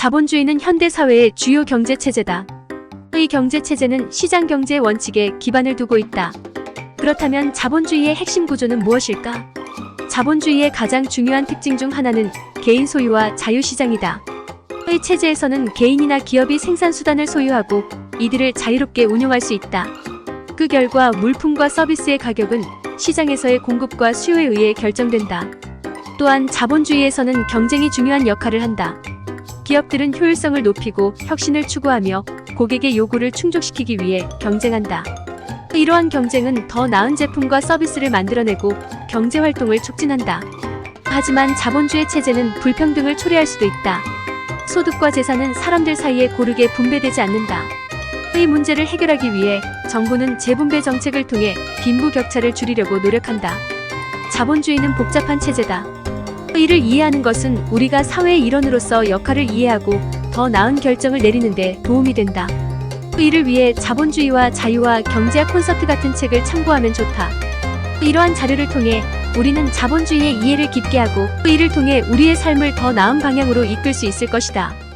자본주의는 현대 사회의 주요 경제 체제다. 의 경제 체제는 시장 경제 원칙에 기반을 두고 있다. 그렇다면 자본주의의 핵심 구조는 무엇일까? 자본주의의 가장 중요한 특징 중 하나는 개인 소유와 자유시장이다. 의 체제에서는 개인이나 기업이 생산 수단을 소유하고 이들을 자유롭게 운용할 수 있다. 그 결과 물품과 서비스의 가격은 시장에서의 공급과 수요에 의해 결정된다. 또한 자본주의에서는 경쟁이 중요한 역할을 한다. 기업들은 효율성을 높이고 혁신을 추구하며 고객의 요구를 충족시키기 위해 경쟁한다. 이러한 경쟁은 더 나은 제품과 서비스를 만들어내고 경제 활동을 촉진한다. 하지만 자본주의 체제는 불평등을 초래할 수도 있다. 소득과 재산은 사람들 사이에 고르게 분배되지 않는다. 이 문제를 해결하기 위해 정부는 재분배 정책을 통해 빈부 격차를 줄이려고 노력한다. 자본주의는 복잡한 체제다. 이를 이해하는 것은 우리가 사회의 일원으로서 역할을 이해하고 더 나은 결정을 내리는 데 도움이 된다. 이를 위해 자본주의와 자유와 경제학 콘서트 같은 책을 참고하면 좋다. 이러한 자료를 통해 우리는 자본주의의 이해를 깊게 하고 이를 통해 우리의 삶을 더 나은 방향으로 이끌 수 있을 것이다.